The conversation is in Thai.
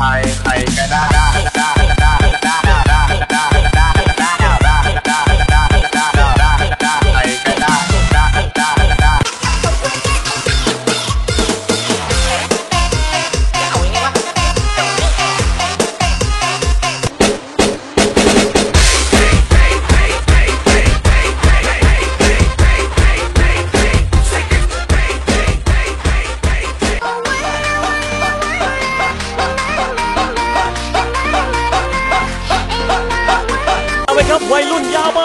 I I cannot ครับวัยรุ่นยาวไป